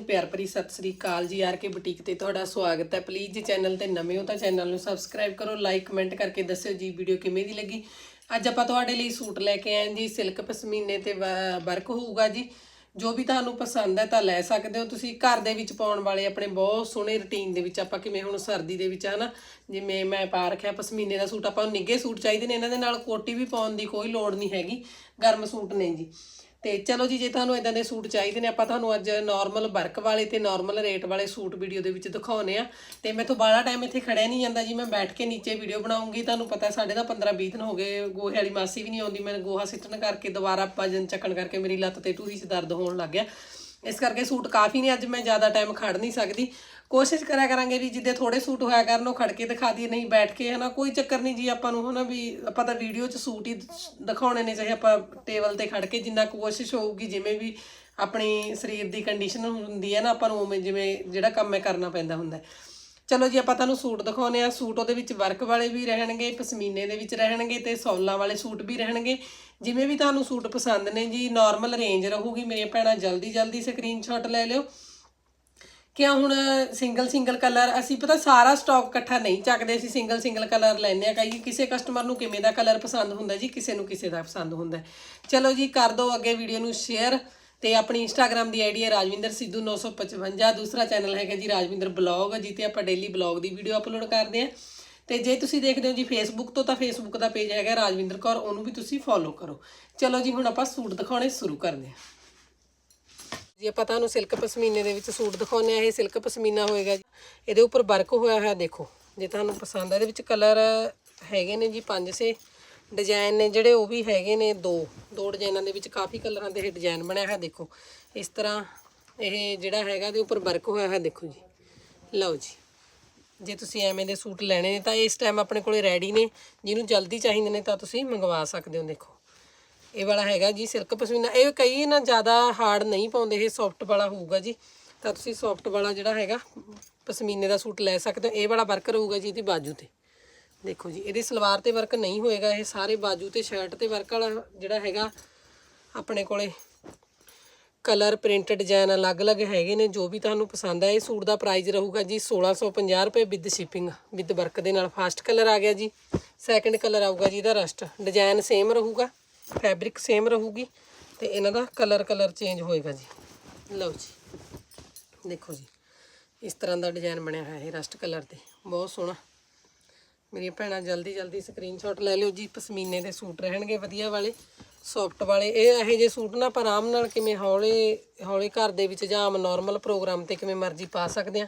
ਨੂੰ ਪਿਆਰ ਭਰੀ ਸਤਿ ਸ੍ਰੀ ਅਕਾਲ ਜੀ, ਆਰ ਕੇ ਬੁਟੀਕ ਤੇ ਤੁਹਾਡਾ ਸਵਾਗਤ ਹੈ। ਪਲੀਜ਼ ਜੇ ਚੈਨਲ ਤੇ ਨਵੇਂ ਹੋ ਤਾਂ ਚੈਨਲ ਨੂੰ ਸਬਸਕ੍ਰਾਈਬ ਕਰੋ, ਲਾਈਕ, ਕਮੈਂਟ ਕਰਕੇ ਦੱਸਿਓ ਜੀ ਵੀਡੀਓ ਕਿਵੇਂ ਦੀ ਲੱਗੀ। ਅੱਜ ਆਪਾਂ ਤੁਹਾਡੇ ਲਈ ਸੂਟ ਲੈ ਕੇ ਆਏ ਜੀ, ਸਿਲਕ ਪਸ਼ਮੀਨੇ ਤੇ ਵਰਕ ਹੋਊਗਾ ਜੀ। ਜੋ ਵੀ ਤੁਹਾਨੂੰ ਪਸੰਦ ਹੈ ਤਾਂ ਲੈ ਸਕਦੇ ਹੋ ਤੁਸੀਂ। ਘਰ ਦੇ ਵਿੱਚ ਪਾਉਣ ਵਾਲੇ ਆਪਣੇ ਬਹੁਤ ਸੋਹਣੇ ਰੁਟੀਨ ਦੇ ਵਿੱਚ ਆਪਾਂ ਕਿਵੇਂ ਹੁਣ ਸਰਦੀ ਦੇ ਵਿੱਚ, ਹਨਾ, ਜਿਵੇਂ ਮੈਂ ਪਾ ਰੱਖਿਆ ਪਸ਼ਮੀਨੇ ਦਾ ਸੂਟ, ਆਪਾਂ ਨੂੰ ਨਿੱਘੇ ਸੂਟ ਚਾਹੀਦੇ ਨੇ, ਇਹਨਾਂ ਦੇ ਨਾਲ ਕੋਟੀ ਵੀ ਪਾਉਣ ਦੀ ਕੋਈ ਲੋੜ ਨਹੀਂ ਹੈਗੀ, ਗਰਮ ਸੂਟ ਨੇ ਜੀ। ਤੇ ਚਲੋ ਜੀ, ਜੇ ਤੁਹਾਨੂੰ ਇਦਾਂ ਦੇ ਸੂਟ ਚਾਹੀਦੇ ਨੇ, ਆਪਾਂ ਤੁਹਾਨੂੰ ਅੱਜ ਨਾਰਮਲ ਵਰਕ ਵਾਲੇ ਤੇ ਨਾਰਮਲ ਰੇਟ ਵਾਲੇ ਸੂਟ ਵੀਡੀਓ ਦੇ ਵਿੱਚ ਦਿਖਾਉਨੇ ਆ ਤੇ ਮੈਥੋਂ ਬਾਹਲਾ ਟਾਈਮ ਇੱਥੇ ਖੜਿਆ ਨਹੀਂ ਜਾਂਦਾ ਜੀ, ਮੈਂ ਬੈਠ ਕੇ ਨੀਚੇ ਵੀਡੀਓ ਬਣਾਉਂਗੀ। ਤੁਹਾਨੂੰ ਪਤਾ ਸਾਡੇ ਦਾ 15 20 ਦਿਨ ਹੋ ਗਏ, ਗੋਹੇ ਵਾਲੀ ਮਾਸੀ ਵੀ ਨਹੀਂ ਆਉਂਦੀ। ਮੈਂ ਗੋਹਾ ਸਿੱਟਣ ਕਰਕੇ ਦੁਬਾਰਾ ਵਜਨ ਚੱਕਣ ਕਰਕੇ ਮੇਰੀ ਲੱਤ ਤੇ ਟੂਹੀ 'ਚ ਦਰਦ ਹੋਣ ਲੱਗ ਗਿਆ। ਇਸ ਕਰਕੇ ਸੂਟ ਕਾਫੀ ਨੇ, ਅੱਜ ਮੈਂ ਜ਼ਿਆਦਾ ਟਾਈਮ ਖੜ ਨਹੀਂ ਸਕਦੀ। ਕੋਸ਼ਿਸ਼ ਕਰਿਆ ਕਰਾਂਗੇ ਵੀ ਜਿੱਦੇ ਥੋੜੇ ਸੂਟ ਹੋਇਆ ਕਰਨ, ਉਹ ਖੜ ਕੇ ਦਿਖਾ ਦਈਏ, ਨਹੀਂ ਬੈਠ ਕੇ, ਹਨਾ, ਕੋਈ ਚੱਕਰ ਨਹੀਂ ਜੀ, ਆਪਾਂ ਨੂੰ ਹਨਾ ਵੀ ਆਪਾਂ ਤਾਂ ਵੀਡੀਓ 'ਚ ਸੂਟ ਹੀ ਦਿਖਾਉਣੇ ਨੇ, ਚਾਹੇ ਆਪਾਂ ਟੇਬਲ ਤੇ ਖੜ ਕੇ ਜਿੰਨਾ ਕੋਸ਼ਿਸ਼ ਹੋਊਗੀ, ਜਿਵੇਂ ਵੀ ਆਪਣੀ ਸਰੀਰ ਦੀ ਕੰਡੀਸ਼ਨ ਹੁੰਦੀ ਹੈ ਨਾ, ਆਪਾਂ ਨੂੰ ਉਵੇਂ ਜਿਵੇਂ ਜਿਹੜਾ ਕੰਮ ਹੈ ਕਰਨਾ ਪੈਂਦਾ ਹੁੰਦਾ ਚਲੋ ਜੀ, ਆਪਾਂ ਤੁਹਾਨੂੰ ਸੂਟ ਦਿਖਾਉਨੇ ਆ ਸੂਟ ਉਹਦੇ ਵਿੱਚ ਵਰਕ ਵਾਲੇ ਵੀ ਰਹਿਣਗੇ, ਪਸ਼ਮੀਨੇ ਦੇ ਵਿੱਚ ਰਹਿਣਗੇ ਤੇ ਸੌਲਾਂ ਵਾਲੇ ਸੂਟ ਵੀ ਰਹਿਣਗੇ। ਜਿਵੇਂ ਵੀ ਤੁਹਾਨੂੰ ਸੂਟ ਪਸੰਦ ਨੇ ਜੀ ਨਾਰਮਲ ਰੇਂਜ ਰਹੂਗੀ ਮੇਰੀਆਂ ਭੈਣਾਂ ਜਲਦੀ ਜਲਦੀ ਸਕਰੀਨਸ਼ਾਟ ਲੈ ਲਿਓ। ਕਿਉਂ ਹੁਣ ਸਿੰਗਲ ਸਿੰਗਲ ਕਲਰ ਅਸੀਂ ਪਤਾ ਸਾਰਾ ਸਟਾਕ ਇਕੱਠਾ ਨਹੀਂ ਚੱਕਦੇ, ਅਸੀਂ ਸਿੰਗਲ ਸਿੰਗਲ ਕਲਰ ਲੈਂਦੇ ਆ ਕਈ ਕਿਸੇ ਕਸਟਮਰ ਨੂੰ ਕਿਵੇਂ ਦਾ ਕਲਰ ਪਸੰਦ ਹੁੰਦਾ ਜੀ, ਕਿਸੇ ਨੂੰ ਕਿਸੇ ਦਾ ਪਸੰਦ ਹੁੰਦਾ ਚਲੋ ਜੀ, ਕਰ ਦਿਓ ਅੱਗੇ ਵੀਡੀਓ ਨੂੰ ਸ਼ੇਅਰ ਤੇ ਆਪਣੀ ਇੰਸਟਾਗ੍ਰam ਦੀ ਆਈਡੀ ਹੈ ਰਾਜਵਿੰਦਰ ਸਿੱਧੂ 955 ਦੂਸਰਾ ਚੈਨਲ ਹੈਗਾ ਜੀ ਰਾਜਵਿੰਦਰ ਬਲੌਗ ਜਿੱਤੇ ਆਪਾਂ ਡੇਲੀ ਬਲੌਗ ਦੀ ਵੀਡੀਓ ਅਪਲੋਡ ਕਰਦੇ ਆ ਤੇ ਜੇ ਤੁਸੀਂ ਦੇਖਦੇ ਹੋ ਜੀ ਫੇਸਬੁੱਕ ਤੋਂ ਤਾਂ ਫੇਸਬੁੱਕ ਦਾ ਪੇਜ ਹੈਗਾ ਰਾਜਵਿੰਦਰ ਕੌਰ, ਉਹਨੂੰ ਵੀ ਤੁਸੀਂ ਫੋਲੋ ਕਰੋ। ਚਲੋ ਜੀ, ਹੁਣ ਆਪਾਂ ਸੂਟ ਦਿਖਾਉਣੇ ਸ਼ੁਰੂ ਕਰਦੇ ਹਾਂ। ਜੀ, ਆਪਾਂ ਤੁਹਾਨੂੰ ਸਿਲਕ ਪਸ਼ਮੀਨੇ ਦੇ ਵਿੱਚ ਸੂਟ ਦਿਖਾਉਂਦੇ ਆ ਇਹ ਸਿਲਕ ਪਸ਼ਮੀਨਾ ਹੋਏਗਾ ਜੀ। ਇਹਦੇ ਉੱਪਰ ਵਰਕ ਹੋਇਆ ਹੋਇਆ, ਦੇਖੋ, ਜੇ ਤੁਹਾਨੂੰ ਪਸੰਦ ਆ, ਇਹਦੇ ਵਿੱਚ ਕਲਰ ਹੈਗੇ ਨੇ ਜੀ ਪੰਜ ਛੇ ਡਿਜ਼ਾਈਨ ਨੇ, ਜਿਹੜੇ ਉਹ ਵੀ ਹੈਗੇ ਨੇ ਦੋ। ਦੋ ਡਿਜ਼ਾਈਨਾਂ ਦੇ ਵਿੱਚ ਕਾਫੀ ਕਲਰਾਂ ਦੇ ਇਹ ਡਿਜ਼ਾਈਨ ਬਣਿਆ ਹੋਇਆ, ਦੇਖੋ। ਇਸ ਤਰ੍ਹਾਂ ਇਹ ਜਿਹੜਾ ਹੈਗਾ, ਇਹਦੇ ਉੱਪਰ ਵਰਕ ਹੋਇਆ ਹੋਇਆ, ਦੇਖੋ ਜੀ। ਲਓ ਜੀ। ਜੇ ਤੁਸੀਂ ਐਵੇਂ ਦੇ ਸੂਟ ਲੈਣੇ ਨੇ, ਤਾਂ ਇਸ ਟਾਈਮ ਆਪਣੇ ਕੋਲੇ ਰੈਡੀ ਨੇ। ਜਿਹਨੂੰ ਜਲਦੀ ਚਾਹੀਦੇ ਨੇ, ਤਾਂ ਤੁਸੀਂ ਮੰਗਵਾ ਸਕਦੇ ਹੋ, ਦੇਖੋ। ਇਹ ਵਾਲਾ ਹੈਗਾ ਜੀ, ਸਿਲਕ ਪਸ਼ਮੀਨਾ। ਇਹ ਕਈ ਨਾ ਜ਼ਿਆਦਾ ਹਾਰਡ ਨਹੀਂ ਪਾਉਂਦੇ, ਇਹ ਸੌਫਟ ਵਾਲਾ ਹੋਊਗਾ ਜੀ। ਤਾਂ ਤੁਸੀਂ ਸੌਫਟ ਵਾਲਾ ਜਿਹੜਾ ਹੈਗਾ, ਪਸ਼ਮੀਨੇ ਦਾ ਸੂਟ ਲੈ ਸਕਦੇ ਹੋ। ਇਹ ਵਾਲਾ ਵਰਕ ਰਹੂਗਾ ਜੀ ਇਹਦੀ ਬਾਜੂ ਤੇ। ਦੇਖੋ ਜੀ, ਇਹਦੀ ਸਲਵਾਰ ਤੇ ਵਰਕ ਨਹੀਂ ਹੋਏਗਾ, ਇਹ ਸਾਰੇ ਬਾਜੂ ਤੇ ਸ਼ਰਟ ਤੇ ਵਰਕ ਵਾਲਾ ਜਿਹੜਾ ਹੈਗਾ, ਆਪਣੇ ਕੋਲੇ ਕਲਰ ਪ੍ਰਿੰਟ ਡਿਜ਼ਾਈਨ ਅਲੱਗ-ਅਲੱਗ ਹੈਗੇ ਨੇ, ਜੋ ਵੀ ਤੁਹਾਨੂੰ ਪਸੰਦ ਹੈ ਇਹ ਸੂਟ ਦਾ ਪ੍ਰਾਈਸ ਰਹੂਗਾ ਜੀ 1650 ਰੁਪਏ ਵਿਦ ਸ਼ਿਪਿੰਗ ਵਿਦ ਵਰਕ ਦੇ ਨਾਲ। ਫਾਸਟ ਕਲਰ ਆ ਗਿਆ ਜੀ ਸੈਕੰਡ ਕਲਰ ਆਊਗਾ ਜੀ ਇਹਦਾ ਰਸਟ ਡਿਜ਼ਾਈਨ ਸੇਮ ਰਹੂਗਾ। ਫੈਬਰਿਕ ਸੇਮ ਰਹੂਗੀ ਤੇ ਇਹਨਾਂ ਦਾ ਕਲਰ ਕਲਰ ਚੇਂਜ ਹੋਏਗਾ ਜੀ। ਲਓ ਜੀ। ਦੇਖੋ ਜੀ, ਇਸ ਤਰ੍ਹਾਂ ਦਾ ਡਿਜ਼ਾਈਨ ਬਣਿਆ ਹੋਇਆ ਹੈ ਰਸਟ ਕਲਰ ਤੇ। ਬਹੁਤ ਸੋਹਣਾ। ਮੇਰੀਆਂ ਭੈਣਾਂ ਜਲਦੀ ਜਲਦੀ ਸਕਰੀਨਸ਼ਾਟ ਲੈ ਲਿਓ ਜੀ, ਪਸ਼ਮੀਨੇ ਦੇ ਸੂਟ ਰਹਿਣਗੇ ਵਧੀਆ ਵਾਲੇ ਸੌਫਟ ਵਾਲੇ। ਇਹ ਇਹੋ ਜਿਹੇ ਸੂਟ ਨਾ ਆਪਾਂ ਆਰਾਮ ਨਾਲ ਕਿਵੇਂ ਹੌਲੇ ਹੌਲੇ ਘਰ ਦੇ ਵਿੱਚ ਜਾਂ ਆਮ ਨਾਰਮਲ ਪ੍ਰੋਗਰਾਮ ਤੇ ਕਿਵੇਂ ਮਰਜ਼ੀ ਪਾ ਸਕਦੇ ਆ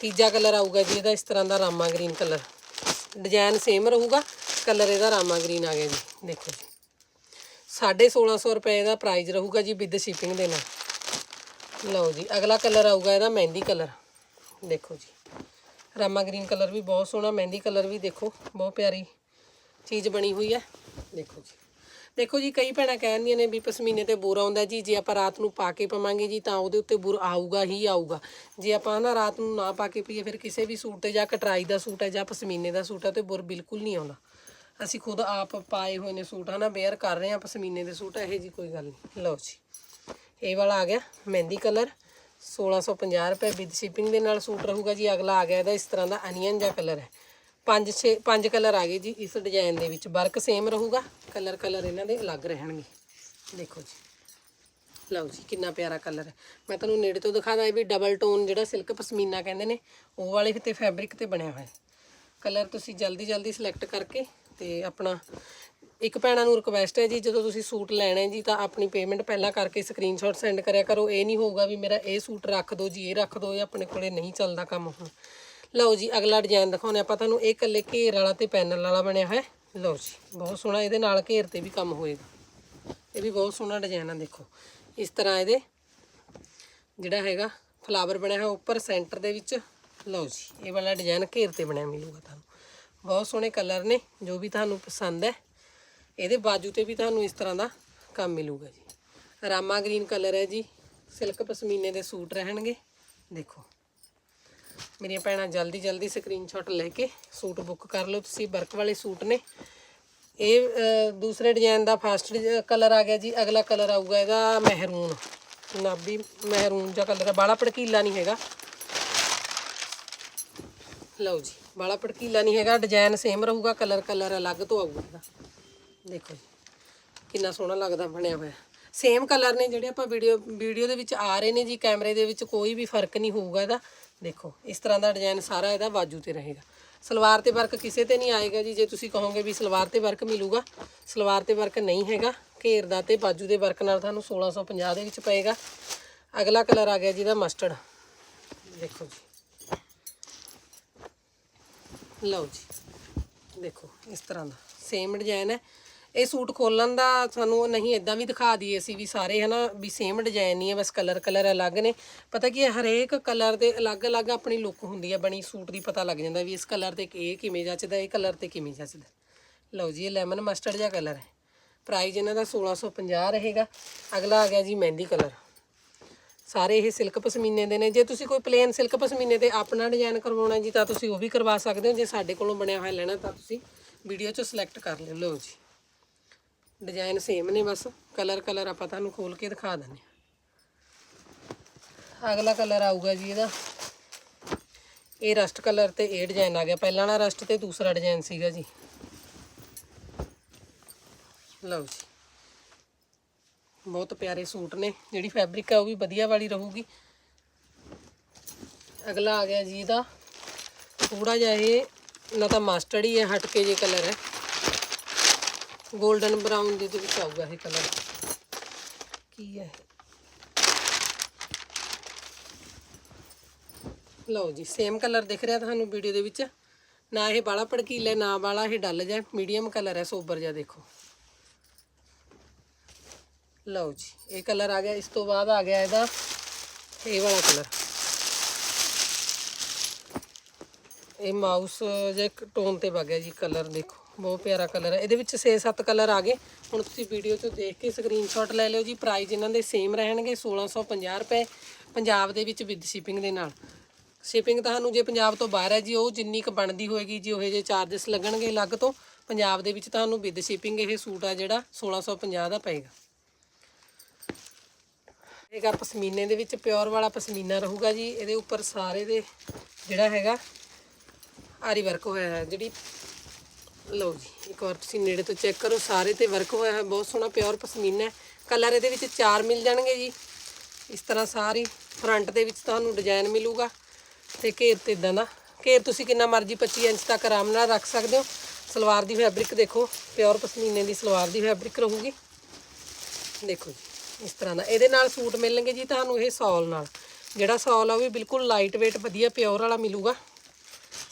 ਤੀਜਾ ਕਲਰ ਆਊਗਾ ਜੀ, ਇਹਦਾ ਇਸ ਤਰ੍ਹਾਂ ਦਾ Rama green colour design same ਰਹੂਗਾ ਕਲਰ ਇਹਦਾ ਰਾਮਾ ਗ੍ਰੀਨ ਆ ਗਿਆ ਜੀ। ਦੇਖੋ ਜੀ। 1650 ਰੁਪਏ ਦਾ ਪ੍ਰਾਈਸ ਰਹੂਗਾ ਜੀ ਵਿਦ ਸ਼ਿਪਿੰਗ ਦੇ ਨਾਲ। ਲਓ ਜੀ, ਅਗਲਾ ਕਲਰ ਆਊਗਾ ਇਹਦਾ ਮਹਿੰਦੀ ਕਲਰ ਦੇਖੋ ਜੀ, ਰਾਮਾ ਗ੍ਰੀਨ ਕਲਰ ਵੀ ਬਹੁਤ ਸੋਹਣਾ, ਮਹਿੰਦੀ ਕਲਰ ਵੀ ਦੇਖੋ, ਬਹੁਤ ਪਿਆਰੀ ਚੀਜ਼ ਬਣੀ ਹੋਈ ਹੈ। ਦੇਖੋ ਜੀ ਦੇਖੋ ਜੀ, ਕਈ ਭੈਣਾਂ ਕਹਿੰਦੀਆਂ ਨੇ ਵੀ ਪਸ਼ਮੀਨੇ ਤੇ ਬੁਰ ਆਉਂਦਾ ਜੀ, ਜੇ ਆਪਾਂ ਰਾਤ ਨੂੰ ਪਾ ਕੇ ਪਵਾਂਗੇ ਜੀ, ਤਾਂ ਉਹਦੇ ਉੱਤੇ ਬੁਰ ਆਊਗਾ ਹੀ ਆਊਗਾ। ਜੇ ਆਪਾਂ ਨਾ ਰਾਤ ਨੂੰ ਨਾ ਪਾ ਕੇ ਪੀਏ, ਫਿਰ ਕਿਸੇ ਵੀ ਸੂਟ ਤੇ ਜਾਂ ਕਟਰਾਈ ਦਾ ਸੂਟ ਹੈ ਜਾਂ ਪਸ਼ਮੀਨੇ ਦਾ ਸੂਟ ਹੈ, ਤੇ ਬੁਰ ਬਿਲਕੁਲ ਨਹੀਂ ਆਉਂਦਾ। ਅਸੀਂ ਖੁਦ ਆਪ ਪਾਏ ਹੋਏ ਨੇ ਸੂਟ, ਹਨਾ ਬੇਅਰ ਕਰ ਰਹੇ ਆ ਪਸ਼ਮੀਨੇ ਦੇ ਸੂਟ, ਇਹੋ ਜੀ ਕੋਈ ਗੱਲ ਨਹੀਂ। ਲਓ ਜੀ, ਇਹ ਵਾਲਾ ਆ ਗਿਆ, ਮਹਿੰਦੀ ਕਲਰ 1650 ਰੁਪਏ ਵਿਦ ਸ਼ਿਪਿੰਗ ਦੇ ਨਾਲ ਸੂਟ ਰਹੂਗਾ ਜੀ। ਅਗਲਾ ਆ ਗਿਆ ਇਹਦਾ, ਇਸ ਤਰ੍ਹਾਂ ਦਾ ਅਨੀਅਨ ਜਿਹਾ ਕਲਰ ਹੈ। ਪੰਜ ਛੇ, ਪੰਜ ਕਲਰ ਆ ਗਏ ਜੀ ਇਸ ਡਿਜ਼ਾਈਨ ਦੇ ਵਿੱਚ। ਵਰਕ ਸੇਮ ਰਹੂਗਾ, ਕਲਰ ਕਲਰ ਇਹਨਾਂ ਦੇ ਅਲੱਗ ਰਹਿਣਗੇ। ਦੇਖੋ ਜੀ, ਲਓ ਜੀ, ਕਿੰਨਾ ਪਿਆਰਾ ਕਲਰ ਹੈ। ਮੈਂ ਤੁਹਾਨੂੰ ਨੇੜੇ ਤੋਂ ਦਿਖਾਦਾ ਇਹ ਵੀ ਡਬਲ ਟੋਨ ਜਿਹੜਾ ਸਿਲਕ ਪਸ਼ਮੀਨਾ ਕਹਿੰਦੇ ਨੇ, ਉਹ ਵਾਲੇ ਤੇ ਫੈਬਰਿਕ ਤੇ ਬਣਿਆ ਹੋਇਆ ਕਲਰ ਤੁਸੀਂ ਜਲਦੀ ਜਲਦੀ ਸਿਲੈਕਟ ਕਰਕੇ ਤੇ ਆਪਣਾ ਇੱਕ ਭੈਣਾਂ ਨੂੰ ਰਿਕਵੈਸਟ ਹੈ ਜੀ, ਜਦੋਂ ਤੁਸੀਂ ਸੂਟ ਲੈਣਾ ਹੈ ਜੀ, ਤਾਂ ਆਪਣੀ ਪੇਮੈਂਟ ਪਹਿਲਾਂ ਕਰਕੇ ਸਕਰੀਨਸ਼ਾਟ ਸੈਂਡ ਕਰਿਆ ਕਰੋ। ਇਹ ਨਹੀਂ ਹੋਊਗਾ ਵੀ ਮੇਰਾ ਇਹ ਸੂਟ ਰੱਖ ਦਿਓ ਜੀ, ਇਹ ਰੱਖ ਦਿਓ ਇਹ ਆਪਣੇ ਕੋਲੇ ਨਹੀਂ ਚੱਲਦਾ ਕੰਮ ਹੁਣ। ਲਓ ਜੀ, ਅਗਲਾ ਡਿਜ਼ਾਈਨ ਦਿਖਾਉਣੇ ਆਪਾਂ ਤੁਹਾਨੂੰ। ਇਹ ਇਕੱਲੇ ਘੇਰ ਵਾਲਾ ਤੇ ਪੈਨਲ ਵਾਲਾ ਬਣਿਆ ਹੋਇਆ ਲਓ ਜੀ, ਬਹੁਤ ਸੋਹਣਾ ਇਹਦੇ ਨਾਲ ਘੇਰ ਤੇ ਵੀ ਕੰਮ ਹੋਏਗਾ। ਇਹ ਵੀ ਬਹੁਤ ਸੋਹਣਾ ਡਿਜ਼ਾਈਨ ਆ, ਦੇਖੋ। ਇਸ ਤਰ੍ਹਾਂ ਇਹਦੇ ਜਿਹੜਾ ਹੈਗਾ ਫਲਾਵਰ ਬਣਿਆ ਹੋਇਆ, ਉੱਪਰ ਸੈਂਟਰ ਦੇ ਵਿੱਚ। ਲਓ ਜੀ, ਇਹ ਵਾਲਾ ਡਿਜ਼ਾਈਨ ਘੇਰ ਤੇ ਬਣਿਆ ਮਿਲੂਗਾ ਤੁਹਾਨੂੰ। ਬਹੁਤ ਸੋਹਣੇ ਕਲਰ ਨੇ, ਜੋ ਵੀ ਤੁਹਾਨੂੰ ਪਸੰਦ ਹੈ। ਇਹਦੇ ਬਾਜੂ ਤੇ ਵੀ ਤੁਹਾਨੂੰ ਇਸ ਤਰ੍ਹਾਂ ਦਾ ਕੰਮ ਮਿਲੂਗਾ ਜੀ। ਰਾਮਾ ਗ੍ਰੀਨ ਕਲਰ ਹੈ ਜੀ, ਸਿਲਕ ਪਸ਼ਮੀਨੇ ਦੇ ਸੂਟ ਰਹਿਣਗੇ। ਦੇਖੋ, ਮੇਰੀਆਂ ਭੈਣਾਂ ਜਲਦੀ ਜਲਦੀ ਸਕਰੀਨਸ਼ਾਟ ਲੈ ਕੇ ਸੂਟ ਬੁੱਕ ਕਰ ਲਓ, ਤੁਸੀਂ ਵਰਕ ਵਾਲੇ ਸੂਟ ਨੇ। ਇਹ ਦੂਸਰੇ ਡਿਜ਼ਾਈਨ ਦਾ ਫਾਸਟ ਕਲਰ ਆ ਗਿਆ ਜੀ, ਅਗਲਾ ਕਲਰ ਆਊਗਾ ਇਹਦਾ ਮਹਿਰੂਨ। ਗੁਲਾਬੀ ਮਹਿਰੂਨ ਜਿਹਾ ਕਲਰ ਹੈ ਬਾਲਾ ਭੜਕੀਲਾ ਨਹੀਂ ਹੈਗਾ। ਲਓ ਜੀ ਬਾਲਾ ਭੜਕੀਲਾ ਨਹੀਂ ਹੈਗਾ ਡਿਜ਼ਾਈਨ ਸੇਮ ਰਹੂਗਾ ਕਲਰ ਕਲਰ ਅਲੱਗ ਤੋਂ ਆਊਗਾ ਇਹਦਾ। ਦੇਖੋ ਜੀ, ਕਿੰਨਾ ਸੋਹਣਾ ਲੱਗਦਾ ਬਣਿਆ ਹੋਇਆ। ਸੇਮ ਕਲਰ ਨੇ ਜਿਹੜੇ ਆਪਾਂ ਵੀਡੀਓ ਵੀਡੀਓ ਦੇ ਵਿੱਚ ਆ ਰਹੇ ਨੇ ਜੀ ਕੈਮਰੇ ਦੇ ਵਿੱਚ ਕੋਈ ਵੀ ਫ਼ਰਕ ਨਹੀਂ ਹੋਊਗਾ ਇਹਦਾ। ਦੇਖੋ, ਇਸ ਤਰ੍ਹਾਂ ਦਾ ਡਿਜ਼ਾਈਨ ਸਾਰਾ ਇਹਦਾ ਬਾਜੂ ਤੇ ਰਹੇਗਾ। ਸਲਵਾਰ ਤੇ ਵਰਕ ਕਿਸੇ ਤੇ ਨਹੀਂ ਆਏਗਾ ਜੀ, ਜੇ ਤੁਸੀਂ ਕਹੋਗੇ ਵੀ ਸਲਵਾਰ ਤੇ ਵਰਕ ਮਿਲੂਗਾ, ਸਲਵਾਰ ਤੇ ਵਰਕ ਨਹੀਂ ਹੈਗਾ। ਘੇਰ ਦਾ ਤੇ ਬਾਜੂ ਦੇ ਵਰਕ ਨਾਲ ਤੁਹਾਨੂੰ 1650 ਦੇ ਵਿੱਚ ਪਏਗਾ। ਅਗਲਾ ਕਲਰ ਆ ਗਿਆ ਜੀ ਇਹਦਾ ਮਸਟਰਡ ਦੇਖੋ ਜੀ। ਲਓ ਜੀ। ਦੇਖੋ, ਇਸ ਤਰ੍ਹਾਂ ਦਾ। ਸੇਮ ਡਿਜ਼ਾਈਨ ਹੈ। ਇਹ ਸੂਟ ਖੋਲਣ ਦਾ ਸਾਨੂੰ ਨਹੀਂ ਇਦਾਂ ਵੀ ਦਿਖਾ ਦਈਏ ਸੀ ਵੀ ਸਾਰੇ, ਹਨਾ, ਵੀ ਸੇਮ ਡਿਜ਼ਾਈਨ ਨਹੀਂ ਹੈ, ਬਸ ਕਲਰ ਕਲਰ ਅਲੱਗ ਨੇ। ਪਤਾ ਕੀ ਹੈ, ਹਰੇਕ ਕਲਰ ਦੇ ਅਲੱਗ-ਅਲੱਗ ਆਪਣੀ ਲੁੱਕ ਹੁੰਦੀ ਹੈ, ਬਣੀ ਸੂਟ ਦੀ ਪਤਾ ਲੱਗ ਜਾਂਦਾ ਵੀ ਇਸ ਕਲਰ ਤੇ ਇਹ ਕਿਵੇਂ ਜੱਚਦਾ, ਇਹ ਕਲਰ ਤੇ ਕਿਵੇਂ ਜੱਚਦਾ। ਲਓ ਜੀ, ਇਹ ਲੈਮਨ ਮਸਟਰਡ ਜਿਹਾ ਕਲਰ ਹੈ। ਪ੍ਰਾਈਸ ਇਹਨਾਂ ਦਾ 1650 ਰਹੇਗਾ। ਅਗਲਾ ਆ ਗਿਆ ਜੀ ਮਹਿੰਦੀ ਕਲਰ ਸਾਰੇ ਇਹ ਸਿਲਕ ਪਸ਼ਮੀਨੇ ਦੇ ਨੇ। ਜੇ ਤੁਸੀਂ ਕੋਈ ਪਲੇਨ ਸਿਲਕ ਪਸ਼ਮੀਨੇ ਤੇ ਆਪਣਾ ਡਿਜ਼ਾਈਨ ਕਰਵਾਉਣਾ ਜੀ, ਤਾਂ ਤੁਸੀਂ ਉਹ ਵੀ ਕਰਵਾ ਸਕਦੇ ਹੋ। ਜੇ ਸਾਡੇ ਕੋਲੋਂ ਬਣਿਆ ਹੋਇਆ ਲੈਣਾ, ਤਾਂ ਤੁਸੀਂ ਵੀਡੀਓ 'ਚੋਂ ਸਿਲੈਕਟ ਕਰ ਲਿਓ ਲਓ ਜੀ। ਡਿਜ਼ਾਈਨ ਸੇਮ ਨੇ ਬਸ। ਕਲਰ ਕਲਰ ਆਪਾਂ ਤੁਹਾਨੂੰ ਖੋਲ ਕੇ ਦਿਖਾ ਦਿੰਦੇ ਹਾਂ। ਅਗਲਾ ਕਲਰ ਆਊਗਾ ਜੀ ਇਹਦਾ। ਇਹ ਰਸਟ ਕਲਰ ਤੇ ਇਹ ਡਿਜ਼ਾਈਨ ਆ ਗਿਆ। ਪਹਿਲਾਂ ਵਾਲਾ ਰਸਟ ਤੇ ਦੂਸਰਾ ਡਿਜ਼ਾਈਨ ਸੀਗਾ ਜੀ। ਲਓ ਜੀ। ਬਹੁਤ ਪਿਆਰੇ ਸੂਟ ਨੇ। ਜਿਹੜੀ ਫੈਬਰਿਕ ਹੈ ਉਹ ਵੀ ਵਧੀਆ ਵਾਲੀ ਰਹੂਗੀ। ਅਗਲਾ ਆ ਗਿਆ ਜੀ ਇਹਦਾ। ਥੋੜਾ ਜਿਹਾ ਇਹ ਨਾ ਤਾਂ ਮਾਸਟਰਡ ਹੀ ਹੈ ਹਟ ਕੇ ਜੇ ਕਲਰ ਹੈ। 골ਡਨ ਬਰਾਊਨ ਦੇ ਵਿੱਚ ਆਊਗਾ ਇਹ ਕਲਰ ਕੀ ਹੈ ਲਓ ਜੀ ਸੇਮ ਕਲਰ ਦਿਖ ਰਿਹਾ ਤੁਹਾਨੂੰ ਵੀਡੀਓ ਦੇ ਵਿੱਚ। ਨਾ ਇਹ ਬਾਲਾ ਭੜਕੀਲਾ, ਨਾ ਬਾਲਾ ਇਹ ਡੱਲ ਜਾ ਮੀਡੀਅਮ ਕਲਰ ਹੈ, ਸੋਬਰ ਜਿਹਾ ਦੇਖੋ। ਲਓ ਜੀ, ਇਹ ਕਲਰ ਆ ਗਿਆ, ਇਸ ਤੋਂ ਬਾਅਦ ਆ ਗਿਆ ਇਹਦਾ ਇਹ ਵਾਲਾ ਕਲਰ ਇਹ ਮਾਊਸ ਜੇ ਟੋਨ ਤੇ ਵਗ ਗਿਆ ਜੀ ਕਲਰ ਦੇਖੋ, ਬਹੁਤ ਪਿਆਰਾ ਕਲਰ ਹੈ। ਇਹਦੇ ਵਿੱਚ 6-7 ਕਲਰ ਆ ਗਏ। ਹੁਣ ਤੁਸੀਂ ਵੀਡੀਓ 'ਚੋਂ ਦੇਖ ਕੇ ਸਕਰੀਨਸ਼ਾਟ ਲੈ ਲਿਓ ਜੀ ਪ੍ਰਾਈਸ ਇਹਨਾਂ ਦੇ ਸੇਮ ਰਹਿਣਗੇ 1650 ਰੁਪਏ ਪੰਜਾਬ ਦੇ ਵਿੱਚ ਵਿਦ ਸ਼ਿਪਿੰਗ ਦੇ ਨਾਲ। ਸ਼ਿਪਿੰਗ ਤੁਹਾਨੂੰ ਜੇ ਪੰਜਾਬ ਤੋਂ ਬਾਹਰ ਹੈ ਜੀ, ਉਹ ਜਿੰਨੀ ਕੁ ਬਣਦੀ ਹੋਏਗੀ ਜੀ, ਉਹ ਜਿਹੇ ਚਾਰजेस ਲੱਗਣਗੇ ਅਲੱਗ ਤੋਂ, ਪੰਜਾਬ ਦੇ ਵਿੱਚ ਤੁਹਾਨੂੰ ਵਿਦ ਸ਼ਿਪਿੰਗ ਇਹ ਸੂਟ ਆ ਜਿਹੜਾ 1650 ਦਾ ਪਏਗਾ। ਇਹਗਾ ਪਸ਼ਮੀਨੇ ਦੇ ਵਿੱਚ, ਪਿਓਰ ਵਾਲਾ ਪਸ਼ਮੀਨਾ ਰਹੂਗਾ ਜੀ। ਇਹਦੇ ਉੱਪਰ ਸਾਰੇ ਦੇ ਜਿਹੜਾ ਹੈਗਾ, ਆਰੀ ਵਰਕ ਹੋਇਆ ਹੈ। ਜਿਹੜੀ, ਲਓ ਜੀ, ਇੱਕ ਵਾਰ ਤੁਸੀਂ ਨੇੜੇ ਤੋਂ ਚੈੱਕ ਕਰੋ, ਸਾਰੇ ਤੇ ਵਰਕ ਹੋਇਆ ਹੈ। ਬਹੁਤ ਸੋਹਣਾ ਪਿਓਰ ਪਸ਼ਮੀਨਾ ਹੈ। ਕਲਰ ਇਹਦੇ ਵਿੱਚ ਚਾਰ ਮਿਲ ਜਾਣਗੇ ਜੀ। ਇਸ ਤਰ੍ਹਾਂ ਸਾਰੀ ਫਰੰਟ ਦੇ ਵਿੱਚ ਤੁਹਾਨੂੰ ਡਿਜ਼ਾਈਨ ਮਿਲੂਗਾ। ਤੇ ਘੇਰ ਤੇ ਇਦਾਂ ਦਾ। ਘੇਰ ਤੁਸੀਂ ਕਿੰਨਾ ਮਰਜ਼ੀ 25 ਇੰਚ ਤੱਕ ਆਰਾਮ ਨਾਲ ਰੱਖ ਸਕਦੇ ਹੋ। ਸਲਵਾਰ ਦੀ ਫੈਬਰਿਕ ਦੇਖੋ, ਪਿਓਰ ਪਸ਼ਮੀਨੇ ਦੀ ਸਲਵਾਰ ਦੀ ਫੈਬਰਿਕ ਰਹੂਗੀ। ਦੇਖੋ ਜੀ। ਇਸ ਤਰ੍ਹਾਂ ਦਾ। ਇਹਦੇ ਨਾਲ ਸੂਟ ਮਿਲਣਗੇ ਜੀ ਤੁਹਾਨੂੰ ਇਹ ਸੌਲ ਨਾਲ। ਜਿਹੜਾ ਸੌਲ ਆ ਉਹ ਵੀ ਬਿਲਕੁਲ ਲਾਈਟ weight ਵਧੀਆ ਪਿਓਰ ਵਾਲਾ ਮਿਲੂਗਾ।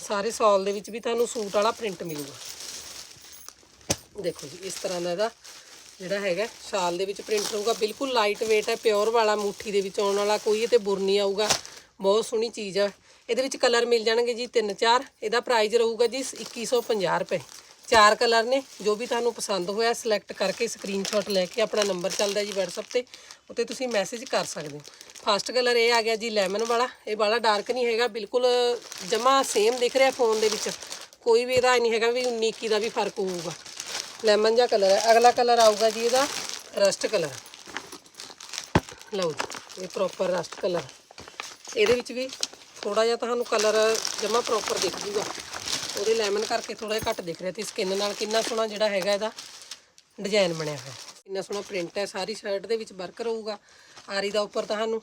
ਸਾਰੇ ਸੌਲ ਦੇ ਵਿੱਚ ਵੀ ਤੁਹਾਨੂੰ ਸੂਟ ਵਾਲਾ ਪ੍ਰਿੰਟ ਮਿਲੂਗਾ। ਦੇਖੋ ਜੀ, ਇਸ ਤਰ੍ਹਾਂ ਦਾ ਇਹਦਾ ਜਿਹੜਾ ਹੈਗਾ, ਸ਼ਾਲ ਦੇ ਵਿੱਚ ਪ੍ਰਿੰਟ ਰਹੂਗਾ। ਬਿਲਕੁਲ ਲਾਈਟ weight ਹੈ ਪਿਓਰ ਵਾਲਾ, ਮੁੱਠੀ ਦੇ ਵਿੱਚ ਆਉਣ ਵਾਲਾ, ਕੋਈ ਇਹ ਤੇ ਬੁਰ ਨਹੀਂ ਆਊਗਾ। ਬਹੁਤ ਸੋਹਣੀ ਚੀਜ਼ ਆ। ਇਹਦੇ ਵਿੱਚ ਕਲਰ ਮਿਲ ਜਾਣਗੇ ਜੀ ਤਿੰਨ ਚਾਰ। ਇਹਦਾ ਪ੍ਰਾਈਸ ਰਹੂਗਾ ਜੀ 2150 ਰੁਪਏ। ਚਾਰ ਕਲਰ ਨੇ, ਜੋ ਵੀ ਤੁਹਾਨੂੰ ਪਸੰਦ ਹੋਇਆ ਸਿਲੈਕਟ ਕਰਕੇ ਸਕਰੀਨਸ਼ਾਟ ਲੈ ਕੇ ਆਪਣਾ ਨੰਬਰ ਚੱਲਦਾ ਜੀ WhatsApp ਤੇ, ਉੱਤੇ ਤੁਸੀਂ ਮੈਸੇਜ ਕਰ ਸਕਦੇ ਹੋ। ਫਸਟ ਕਲਰ ਇਹ ਆ ਗਿਆ ਜੀ ਲੈਮਨ ਵਾਲਾ, ਇਹ ਵਾਲਾ ਡਾਰਕ ਨਹੀਂ ਹੈਗਾ, ਬਿਲਕੁਲ ਜਮਾ ਸੇਮ ਦਿਖ ਰਿਹਾ ਫੋਨ ਦੇ ਵਿੱਚ। ਕੋਈ ਵੀ ਇਹਦਾ ਨਹੀਂ ਹੈਗਾ ਵੀ 19 21 ਦਾ ਵੀ ਫ਼ਰਕ ਹੋਊਗਾ। ਲੈਮਨ ਜਿਹਾ ਕਲਰ ਹੈ। ਅਗਲਾ ਕਲਰ ਆਊਗਾ ਜੀ ਇਹਦਾ ਰਸਟ ਕਲਰ। ਲਓ ਜੀ, ਇਹ ਪ੍ਰੋਪਰ ਰਸਟ ਕਲਰ। ਇਹਦੇ ਵਿੱਚ ਵੀ ਥੋੜਾ ਜਿਹਾ ਤੁਹਾਨੂੰ ਕਲਰ ਜਮਾ ਪ੍ਰੋਪਰ ਦਿਖ ਜੂਗਾ। ਉਹਦੇ ਲੈਮਨ ਕਰਕੇ ਥੋੜਾ ਜਿਹਾ ਘੱਟ ਦਿਖ ਰਿਹਾ ਤੇ ਸਕਿਨ ਨਾਲ ਕਿੰਨਾ ਸੋਹਣਾ ਜਿਹੜਾ ਹੈਗਾ ਇਹਦਾ ਡਿਜ਼ਾਈਨ ਬਣਿਆ ਹੋਇਆ। ਕਿੰਨਾ ਸੋਹਣਾ ਪ੍ਰਿੰਟ ਹੈ, ਸਾਰੀ ਸ਼ਰਟ ਦੇ ਵਿੱਚ ਵਰਕ ਰਹੂਗਾ। ਆਰੀ ਦਾ ਉੱਪਰ ਤੁਹਾਨੂੰ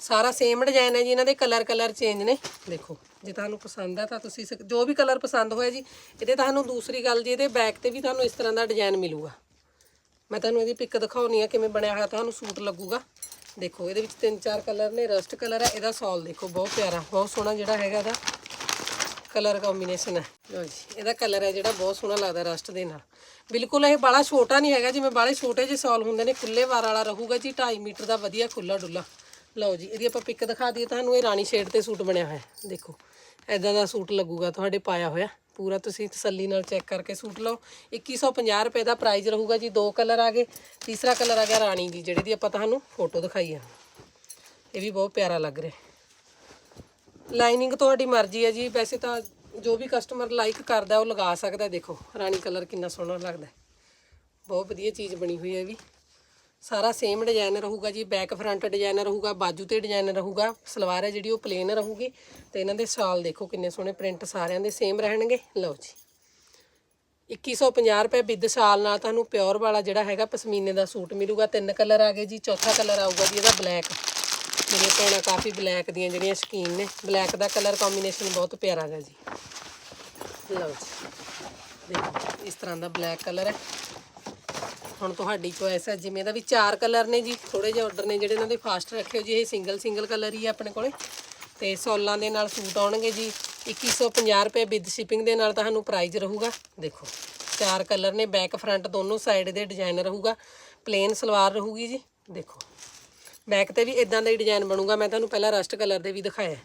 ਸਾਰਾ ਸੇਮ ਡਿਜ਼ਾਈਨ ਹੈ ਜੀ, ਇਹਨਾਂ ਦੇ ਕਲਰ ਕਲਰ ਚੇਂਜ ਨੇ। ਦੇਖੋ, ਜੇ ਤੁਹਾਨੂੰ ਪਸੰਦ ਆ ਤਾਂ ਤੁਸੀਂ ਸਕ- ਜੋ ਵੀ ਕਲਰ ਪਸੰਦ ਹੋਇਆ ਜੀ, ਇਹਦੇ ਤੁਹਾਨੂੰ ਦੂਸਰੀ ਗੱਲ ਜੀ, ਇਹਦੇ ਬੈਕ ਤੇ ਵੀ ਤੁਹਾਨੂੰ ਇਸ ਤਰ੍ਹਾਂ ਦਾ ਡਿਜ਼ਾਈਨ ਮਿਲੂਗਾ। ਮੈਂ ਤੁਹਾਨੂੰ ਇਹਦੀ ਪਿਕ ਦਿਖਾਉਣੀ ਆ, ਕਿਵੇਂ ਬਣਿਆ ਹੋਇਆ ਤੁਹਾਨੂੰ ਸੂਟ ਲੱਗੂਗਾ। ਦੇਖੋ, ਇਹਦੇ ਵਿੱਚ ਤਿੰਨ ਚਾਰ ਕਲਰ ਨੇ ਰਸਟ ਕਲਰ ਹੈ, ਇਹਦਾ ਸੌਲ ਦੇਖੋ, ਬਹੁਤ ਪਿਆਰਾ, ਬਹੁਤ ਸੋਹਣਾ ਜਿਹੜਾ ਹੈਗਾ ਇਹਦਾ। ਕਲਰ ਕੰਬੀਨੇਸ਼ਨ ਹੈ। ਲਓ ਜੀ, ਇਹਦਾ ਕਲਰ ਹੈ ਜਿਹੜਾ ਬਹੁਤ ਸੋਹਣਾ ਲੱਗਦਾ ਰਸਟ ਦੇ ਨਾਲ। ਬਿਲਕੁਲ ਇਹ ਬਾਲਾ ਛੋਟਾ ਨਹੀਂ ਹੈਗਾ ਜਿਵੇਂ ਬਾਲੇ ਛੋਟੇ ਜਿਹੇ ਸੌਲ ਹੁੰਦੇ ਨੇ ਖੁੱਲੇ ਵਾਰ ਵਾਲਾ ਰਹੂਗਾ ਜੀ 2.5 ਮੀਟਰ ਦਾ ਵਧੀਆ ਖੁੱਲਾ ਡੁੱਲਾ ਲਓ ਜੀ, ਇਹਦੀ ਆਪਾਂ ਪਿਕ ਦਿਖਾ ਦਈਏ, ਤੁਹਾਨੂੰ ਇਹ ਰਾਣੀ ਸ਼ੇਡ ਤੇ ਸੂਟ ਬਣਿਆ ਹੋਇਆ ਦੇਖੋ। ਐਦਾਂ ਦਾ ਸੂਟ ਲੱਗੂਗਾ ਤੁਹਾਡੇ ਪਾਇਆ ਹੋਇਆ। ਪੂਰਾ ਤੁਸੀਂ ਤਸੱਲੀ ਨਾਲ ਚੈੱਕ ਕਰਕੇ ਸੂਟ ਲਓ। 2150 ਰੁਪਏ ਦਾ ਪ੍ਰਾਈਸ ਰਹੂਗਾ ਜੀ, ਦੋ ਕਲਰ ਆ ਗਏ। ਤੀਸਰਾ ਕਲਰ ਆ ਗਿਆ ਰਾਣੀ ਦੀ, ਜਿਹੜੀ ਦੀ ਆਪਾਂ ਤੁਹਾਨੂੰ ਫੋਟੋ ਦਿਖਾਈ ਆ। ਇਹ ਵੀ ਬਹੁਤ ਪਿਆਰਾ ਲੱਗ ਰਿਹਾ ਲਾਈਨਿੰਗ ਤੁਹਾਡੀ ਮਰਜ਼ੀ ਹੈ ਜੀ। ਵੈਸੇ ਤਾਂ ਜੋ ਵੀ ਕਸਟਮਰ ਲਾਈਕ ਕਰਦਾ, ਉਹ ਲਗਾ ਸਕਦਾ ਦੇਖੋ, ਰਾਣੀ ਕਲਰ ਕਿੰਨਾ ਸੋਹਣਾ ਲੱਗਦਾ ਬਹੁਤ ਵਧੀਆ ਚੀਜ਼ ਬਣੀ ਹੋਈ ਹੈ ਵੀ। ਸਾਰਾ ਸੇਮ ਡਿਜ਼ਾਈਨ ਰਹੂਗਾ ਜੀ। ਬੈਕ ਫਰੰਟ ਡਿਜ਼ਾਈਨ ਰਹੂਗਾ, ਬਾਜੂ ਤੇ ਡਿਜ਼ਾਈਨ ਰਹੂਗਾ। ਸਲਵਾਰ ਹੈ ਜਿਹੜੀ, ਉਹ ਪਲੇਨ ਰਹੂਗੀ। ਤੇ ਇਹਨਾਂ ਦੇ ਸ਼ਾਲ ਦੇਖੋ ਕਿੰਨੇ ਸੋਹਣੇ ਪ੍ਰਿੰਟ ਸਾਰਿਆਂ ਦੇ ਸੇਮ ਰਹਿਣਗੇ। ਲਓ ਜੀ। 2150 ਰੁਪਏ ਵਿਦ ਸ਼ਾਲ ਨਾਲ ਤੁਹਾਨੂੰ ਪਿਓਰ ਵਾਲਾ ਜਿਹੜਾ ਹੈਗਾ, ਪਸ਼ਮੀਨੇ ਦਾ ਸੂਟ ਮਿਲੂਗਾ। ਤਿੰਨ ਕਲਰ ਆ ਗਏ ਜੀ। ਚੌਥਾ ਕਲਰ ਆਊਗਾ ਜੀ, ਇਹਦਾ ਬਲੈਕ ਮੇਰੀਆਂ ਭੈਣਾਂ ਕਾਫੀ ਬਲੈਕ ਦੀਆਂ ਜਿਹੜੀਆਂ ਸ਼ਕੀਨ ਨੇ। ਬਲੈਕ ਦਾ ਕਲਰ ਕੰਬੀਨੇਸ਼ਨ ਬਹੁਤ ਪਿਆਰਾ ਹੈਗਾ ਜੀ। ਲਓ ਜੀ। ਦੇਖੋ, ਇਸ ਤਰ੍ਹਾਂ ਦਾ ਬਲੈਕ ਕਲਰ ਹੈ। ਹੁਣ ਤੁਹਾਡੀ ਚੋਇਸ ਹੈ, ਜਿਵੇਂ ਦਾ ਵੀ ਚਾਰ ਕਲਰ ਨੇ ਜੀ। ਥੋੜੇ ਜਿਹੇ ਆਰਡਰ ਨੇ ਜਿਹੜੇ ਇਹਨਾਂ ਦੇ ਫਾਸਟ ਰੱਖਿਓ ਜੀ। ਇਹ ਸਿੰਗਲ ਸਿੰਗਲ ਕਲਰ ਹੀ ਹੈ ਆਪਣੇ ਕੋਲੇ। ਤੇ ਸੋਲਾਂ ਦੇ ਨਾਲ ਸੂਟ ਆਉਣਗੇ ਜੀ। 2150 ਰੁਪਏ ਵਿਦ ਸ਼ਿਪਿੰਗ ਦੇ ਨਾਲ ਤੁਹਾਨੂੰ ਪ੍ਰਾਈਸ ਰਹੂਗਾ। ਦੇਖੋ, ਚਾਰ ਕਲਰ ਨੇ। ਬੈਕ ਫਰੰਟ ਦੋਨੋਂ ਸਾਈਡ ਦੇ ਡਿਜ਼ਾਈਨ ਰਹੂਗਾ। ਪਲੇਨ ਸਲਵਾਰ ਰਹੂਗੀ ਜੀ। ਦੇਖੋ। ਬੈਕ ਤੇ ਵੀ ਇਦਾਂ ਦਾ ਹੀ ਡਿਜ਼ਾਈਨ ਬਣੂਗਾ, ਮੈਂ ਤੁਹਾਨੂੰ ਪਹਿਲਾਂ ਰਸਟ ਕਲਰ ਦੇ ਵੀ ਦਿਖਾਇਆ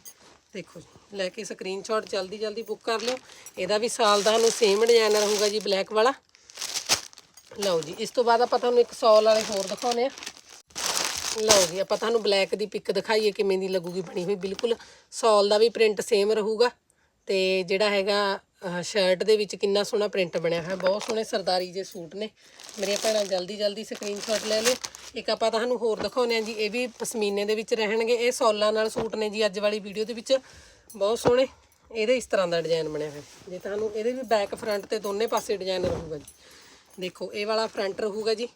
ਦੇਖੋ ਜੀ, ਲੈ ਕੇ ਸਕਰੀਨਸ਼ਾਟ ਜਲਦੀ ਜਲਦੀ ਬੁੱਕ ਕਰ ਲਿਓ। ਇਹਦਾ ਵੀ ਸਾਲ ਦਾ ਤੁਹਾਨੂੰ ਸੇਮ ਡਿਜ਼ਾਈਨ ਰਹੂਗਾ ਜੀ ਬਲੈਕ ਵਾਲਾ। ਲਓ ਜੀ, ਇਸ ਤੋਂ ਬਾਅਦ ਆਪਾਂ ਤੁਹਾਨੂੰ ਇੱਕ ਸੌਲ ਵਾਲੇ ਹੋਰ ਦਿਖਾਉਨੇ ਆ ਲਓ ਜੀ, ਆਪਾਂ ਤੁਹਾਨੂੰ ਬਲੈਕ ਦੀ ਪਿਕ ਦਿਖਾਈਏ, ਕਿਵੇਂ ਦੀ ਲੱਗੂਗੀ ਬਣੀ ਹੋਈ। ਬਿਲਕੁਲ ਸੌਲ ਦਾ ਵੀ ਪ੍ਰਿੰਟ ਸੇਮ ਰਹੂਗਾ। ਤੇ ਜਿਹੜਾ ਹੈਗਾ ਸ਼ਰਟ ਦੇ ਵਿੱਚ ਕਿੰਨਾ ਸੋਹਣਾ ਪ੍ਰਿੰਟ ਬਣਿਆ ਹੋਇਆ। ਬਹੁਤ ਸੋਹਣੇ ਸਰਦਾਰੀ ਜੇ ਸੂਟ ਨੇ। ਮੇਰੀਆਂ ਭੈਣਾਂ ਜਲਦੀ ਜਲਦੀ ਸਕਰੀਨਸ਼ਾਟ ਲੈ ਲਿਓ। ਇੱਕ ਆਪਾਂ ਤੁਹਾਨੂੰ ਹੋਰ ਦਿਖਾਉਂਦੇ ਆ ਜੀ, ਇਹ ਵੀ ਪਸ਼ਮੀਨੇ ਦੇ ਵਿੱਚ ਰਹਿਣਗੇ, ਇਹ ਸੌਲਾਂ ਨਾਲ ਸੂਟ ਨੇ ਜੀ ਅੱਜ ਵਾਲੀ ਵੀਡੀਓ ਦੇ ਵਿੱਚ। ਬਹੁਤ ਸੋਹਣੇ, ਇਹਦੇ ਇਸ ਤਰ੍ਹਾਂ ਦਾ ਡਿਜ਼ਾਈਨ ਬਣਿਆ ਹੋਇਆ। ਜੇ ਤੁਹਾਨੂੰ ਇਹਦੇ ਵੀ ਬੈਕ ਫਰੰਟ ਤੇ ਦੋਨੇ ਪਾਸੇ ਡਿਜ਼ਾਈਨ ਰਹੂਗਾ ਜੀ। ਦੇਖੋ, ਇਹ ਵਾਲਾ ਫਰੰਟ ਰਹੂਗਾ ਜੀ।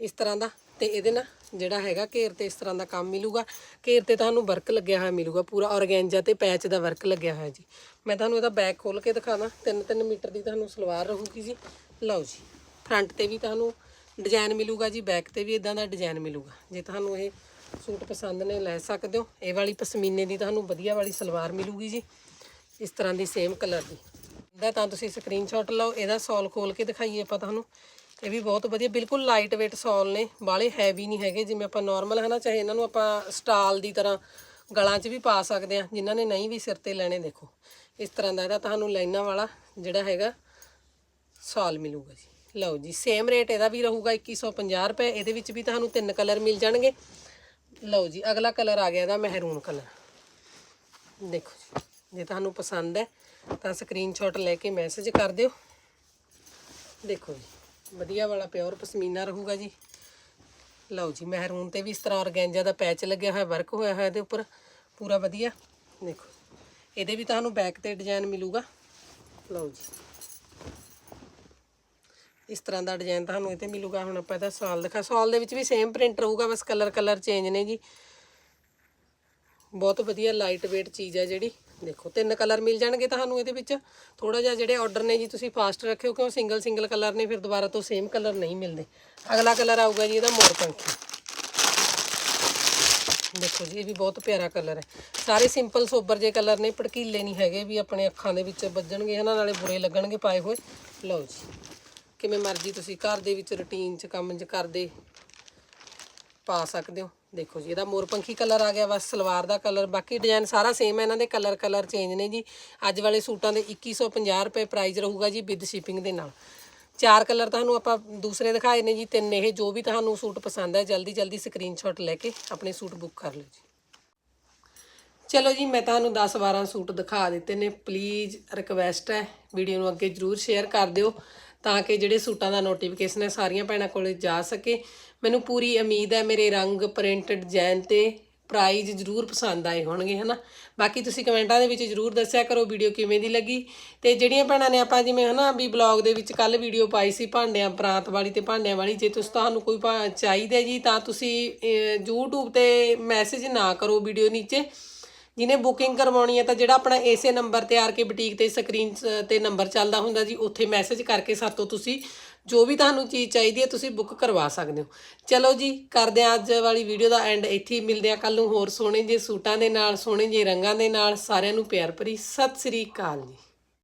ਇਸ ਤਰ੍ਹਾਂ ਦਾ, ਤੇ ਇਹਦੇ ਨਾਲ ਜਿਹੜਾ ਹੈਗਾ ਘੇਰ ਤੇ ਇਸ ਤਰ੍ਹਾਂ ਦਾ ਕੰਮ ਮਿਲੂਗਾ। ਘੇਰ ਤੇ ਤੁਹਾਨੂੰ ਵਰਕ ਲੱਗਿਆ ਹੋਇਆ ਮਿਲੂਗਾ, ਪੂਰਾ ਔਰਗੈਂਜਾ ਤੇ ਪੈਚ ਦਾ ਵਰਕ ਲੱਗਿਆ ਹੋਇਆ ਜੀ। ਮੈਂ ਤੁਹਾਨੂੰ ਇਹਦਾ ਬੈਕ ਖੋਲ ਕੇ ਦਿਖਾਵਾਂ। 3-3 ਮੀਟਰ ਦੀ ਤੁਹਾਨੂੰ ਸਲਵਾਰ ਰਹੂਗੀ ਜੀ। ਲਓ ਜੀ ਫਰੰਟ ਤੇ ਵੀ ਤੁਹਾਨੂੰ ਡਿਜ਼ਾਈਨ ਮਿਲੂਗਾ ਜੀ, ਬੈਕ ਤੇ ਵੀ ਇਦਾਂ ਦਾ ਡਿਜ਼ਾਈਨ ਮਿਲੂਗਾ। ਜੇ ਤੁਹਾਨੂੰ ਇਹ ਸੂਟ ਪਸੰਦ ਨੇ, ਲੈ ਸਕਦੇ ਹੋ। ਇਹ ਵਾਲੀ ਪਸ਼ਮੀਨੇ ਦੀ ਤੁਹਾਨੂੰ ਵਧੀਆ ਵਾਲੀ ਸਲਵਾਰ ਮਿਲੂਗੀ ਜੀ, ਇਸ ਤਰ੍ਹਾਂ ਦੀ ਸੇਮ ਕਲਰ ਦੀ। ਇਹਦਾ ਤਾਂ ਤੁਸੀਂ ਸਕਰੀਨਸ਼ਾਟ ਲਓ, ਇਹਦਾ ਸੌਲ ਖੋਲ ਕੇ ਦਿਖਾਈਏ ਆਪਾਂ ਤੁਹਾਨੂੰ। ਇਹ ਵੀ ਬਹੁਤ ਵਧੀਆ, ਬਿਲਕੁਲ ਲਾਈਟ weight ਸੌਲ ਨੇ ਬਾਲੇ ਹੈਵੀ ਨਹੀਂ ਹੈਗੇ, ਜਿਵੇਂ ਆਪਾਂ ਨਾਰਮਲ ਹੈ ਨਾ ਚਾਹੇ ਇਹਨਾਂ ਨੂੰ ਆਪਾਂ ਸਟਾਲ ਦੀ ਤਰ੍ਹਾਂ ਗਲਾਂ 'ਚ ਵੀ ਪਾ ਸਕਦੇ ਆ ਜਿਨ੍ਹਾਂ ਨੇ ਨਹੀਂ ਵੀ ਸਿਰ ਤੇ ਲੈਣੇ, ਦੇਖੋ। ਇਸ ਤਰ੍ਹਾਂ ਦਾ ਇਹਦਾ ਤੁਹਾਨੂੰ ਲਾਈਨਾਂ ਵਾਲਾ ਜਿਹੜਾ ਹੈਗਾ ਸੌਲ ਮਿਲੂਗਾ ਜੀ। ਲਓ ਜੀ ਸੇਮ ਰੇਟ ਇਹਦਾ ਵੀ ਰਹੂਗਾ 2150 ਰੁਪਏ, ਇਹਦੇ ਵਿੱਚ ਵੀ ਤੁਹਾਨੂੰ ਤਿੰਨ ਕਲਰ ਮਿਲ ਜਾਣਗੇ। ਲਓ ਜੀ, ਅਗਲਾ ਕਲਰ ਆ ਗਿਆ ਇਹਦਾ ਮਹਿਰੂਨ ਕਲਰ ਦੇਖੋ ਜੀ, ਜੇ ਤੁਹਾਨੂੰ ਪਸੰਦ ਹੈ, ਤਾਂ ਸਕਰੀਨਸ਼ਾਟ ਲੈ ਕੇ ਮੈਸੇਜ ਕਰ ਦਿਓ। ਦੇਖੋ ਜੀ, ਵਧੀਆ ਵਾਲਾ ਪਿਓਰ ਪਸ਼ਮੀਨਾ ਰਹੂਗਾ ਜੀ। ਲਓ ਜੀ, ਮਹਿਰੂਨ ਤੇ ਵੀ ਇਸ ਤਰ੍ਹਾਂ ਔਰਗੈਂਜਾ ਦਾ ਪੈਚ ਲੱਗਿਆ ਹੋਇਆ ਵਰਕ ਹੋਇਆ ਹੋਇਆ ਇਹਦੇ ਉੱਪਰ, ਪੂਰਾ ਵਧੀਆ। ਦੇਖੋ ਇਹਦੇ ਵੀ ਤੁਹਾਨੂੰ ਬੈਕ ਤੇ ਡਿਜ਼ਾਈਨ ਮਿਲੂਗਾ। ਲਓ ਜੀ। ਇਸ ਤਰ੍ਹਾਂ ਦਾ ਡਿਜ਼ਾਈਨ ਤੁਹਾਨੂੰ ਇਹ ਤੇ ਮਿਲੂਗਾ, ਹੁਣ ਆਪਾਂ ਇਹਦਾ ਸਾਲ ਦਿਖਾ, ਸਾਲ ਦੇ ਵਿੱਚ ਵੀ ਸੇਮ ਪ੍ਰਿੰਟ ਰਹੂਗਾ, ਬਸ ਕਲਰ ਕਲਰ ਚੇਂਜ ਨੇ ਜੀ ਬਹੁਤ ਵਧੀਆ ਲਾਈਟ weight ਚੀਜ਼ ਹੈ ਜਿਹੜੀ, ਦੇਖੋ, ਤਿੰਨ ਕਲਰ ਮਿਲ ਜਾਣਗੇ ਤੁਹਾਨੂੰ ਇਹਦੇ ਵਿੱਚ। ਥੋੜਾ ਜਿਹਾ ਜਿਹੜੇ ਆਰਡਰ ਨੇ ਜੀ, ਤੁਸੀਂ ਫਾਸਟ ਰੱਖਿਓ, ਕਿਉਂ ਸਿੰਗਲ ਸਿੰਗਲ ਕਲਰ ਨੇ, ਫਿਰ ਦੁਬਾਰਾ ਤੋਂ ਸੇਮ ਕਲਰ ਨਹੀਂ ਮਿਲਦੇ। ਅਗਲਾ ਕਲਰ ਆਊਗਾ ਜੀ ਇਹਦਾ ਮੋਰ ਪੰਖੀ। ਦੇਖੋ ਜੀ, ਇਹ ਵੀ ਬਹੁਤ ਪਿਆਰਾ ਕਲਰ ਹੈ। ਸਾਰੇ ਸਿੰਪਲ ਸੋਬਰ ਜੇ ਕਲਰ ਨੇ, ਭੜਕੀਲੇ ਨਹੀਂ ਹੈਗੇ ਵੀ ਆਪਣੇ ਅੱਖਾਂ ਦੇ ਵਿੱਚ ਵੱਜਣਗੇ ਹਨਾ, ਨਾਲੇ ਬੁਰੇ ਲੱਗਣਗੇ ਪਾਏ ਹੋਏ। ਲਓ ਜੀ। ਕਿਵੇਂ ਮਰਜ਼ੀ ਤੁਸੀਂ ਘਰ ਦੇ ਵਿੱਚ ਰੁਟੀਨ 'ਚ ਕੰਮ 'ਚ ਕਰਦੇ ਪਾ ਸਕਦੇ ਹੋ। ਦੇਖੋ ਜੀ, ਇਹਦਾ ਮੋਰਪੰਖੀ ਕਲਰ ਆ ਗਿਆ, ਬਸ ਸਲਵਾਰ ਦਾ ਕਲਰ ਬਾਕੀ ਡਿਜ਼ਾਈਨ ਸਾਰਾ ਸੇਮ ਹੈ, ਇਹਨਾਂ ਦੇ ਕਲਰ ਕਲਰ ਚੇਂਜ ਨੇ ਜੀ। ਅੱਜ ਵਾਲੇ ਸੂਟਾਂ ਦੇ 2150 ਰੁਪਏ ਪ੍ਰਾਈਸ ਰਹੂਗਾ ਜੀ ਵਿਦ ਸ਼ਿਪਿੰਗ ਦੇ ਨਾਲ। ਚਾਰ ਕਲਰ ਤੁਹਾਨੂੰ ਆਪਾਂ ਦੂਸਰੇ ਦਿਖਾਏ ਨੇ ਜੀ, ਤਿੰਨ ਇਹ ਜੋ ਵੀ ਤੁਹਾਨੂੰ ਸੂਟ ਪਸੰਦ ਹੈ, ਜਲਦੀ ਜਲਦੀ ਸਕਰੀਨਸ਼ਾਟ ਲੈ ਕੇ ਆਪਣੇ ਸੂਟ ਬੁੱਕ ਕਰ ਲਓ ਜੀ। ਚਲੋ ਜੀ, ਮੈਂ ਤੁਹਾਨੂੰ 10 12 ਸੂਟ ਦਿਖਾ ਦਿੱਤੇ ਨੇ ਪਲੀਜ਼ ਰਿਕਵੈਸਟ ਹੈ ਵੀਡੀਓ ਨੂੰ ਅੱਗੇ ਜਰੂਰ ਸ਼ੇਅਰ ਕਰ ਦਿਓ। ਤਾਂ ਕਿ ਜਿਹੜੇ ਸੂਟਾਂ ਦਾ ਨੋਟੀਫਿਕੇਸ਼ਨ ਹੈ ਸਾਰੀਆਂ ਭੈਣਾਂ ਕੋਲੇ ਜਾ ਸਕੇ। ਮੈਨੂੰ ਪੂਰੀ ਉਮੀਦ ਹੈ ਮੇਰੇ ਰੰਗ ਪ੍ਰਿੰਟ ਡਿਜ਼ਾਈਨ ਤੇ ਪ੍ਰਾਈਜ਼ ਜਰੂਰ ਪਸੰਦ ਆਏ ਹੋਣਗੇ ਹਨਾ? ਬਾਕੀ ਤੁਸੀਂ ਕਮੈਂਟਾਂ ਦੇ ਵਿੱਚ ਜਰੂਰ ਦੱਸਿਆ ਕਰੋ ਵੀਡੀਓ ਕਿਵੇਂ ਦੀ ਲੱਗੀ। ਤੇ ਜਿਹੜੀਆਂ ਭੈਣਾਂ ਨੇ ਆਪਾਂ ਜਿਵੇਂ ਹਨਾ ਵੀ ਬਲੌਗ ਦੇ ਵਿੱਚ ਕੱਲ ਵੀਡੀਓ ਪਾਈ ਸੀ ਭਾਂਡਿਆਂ ਪ੍ਰਾਂਤ ਵਾਲੀ ਤੇ ਭਾਂਡਿਆਂ ਵਾਲੀ ਜੇ ਤੁਸੀਂ ਤੁਹਾਨੂੰ ਕੋਈ ਭਾ- ਚਾਹੀਦਾ ਜੀ ਤਾਂ ਤੁਸੀਂ ਅਹ, YouTube ਤੇ ਮੈਸੇਜ ਨਾ ਕਰੋ ਵੀਡੀਓ ਨੀਚੇ। ਜਿਹਨੇ ਬੁਕਿੰਗ ਕਰਵਾਉਣੀ ਹੈ ਤਾਂ ਜਿਹੜਾ ਆਪਣਾ ਇਸੇ ਨੰਬਰ ਤੇ ਆਰ ਕੇ ਬੁਟੀਕ ਤੇ ਸਕਰੀਨ ਤੇ ਨੰਬਰ ਚੱਲਦਾ ਹੁੰਦਾ ਜੀ, ਉੱਥੇ ਮੈਸੇਜ ਕਰਕੇ ਸਾਤੋਂ ਤੁਸੀਂ ਜੋ ਵੀ ਤੁਹਾਨੂੰ ਚੀਜ਼ ਚਾਹੀਦੀ ਹੈ ਤੁਸੀਂ ਬੁੱਕ ਕਰਵਾ ਸਕਦੇ ਹੋ। ਚਲੋ ਜੀ, ਕਰਦੇ ਹਾਂ ਅੱਜ ਵਾਲੀ ਵੀਡੀਓ ਦਾ ਐਂਡ ਇੱਥੇ ਹੀ ਮਿਲਦੇ ਆ ਕੱਲ ਨੂੰ ਹੋਰ ਸੋਹਣੇ ਜੇ ਸੂਟਾਂ ਦੇ ਨਾਲ, ਸੋਹਣੇ ਜੇ ਰੰਗਾਂ ਦੇ ਨਾਲ ਸਾਰਿਆਂ ਨੂੰ ਪਿਆਰ ਭਰੀ ਸਤਿ ਸ੍ਰੀ ਅਕਾਲ ਜੀ।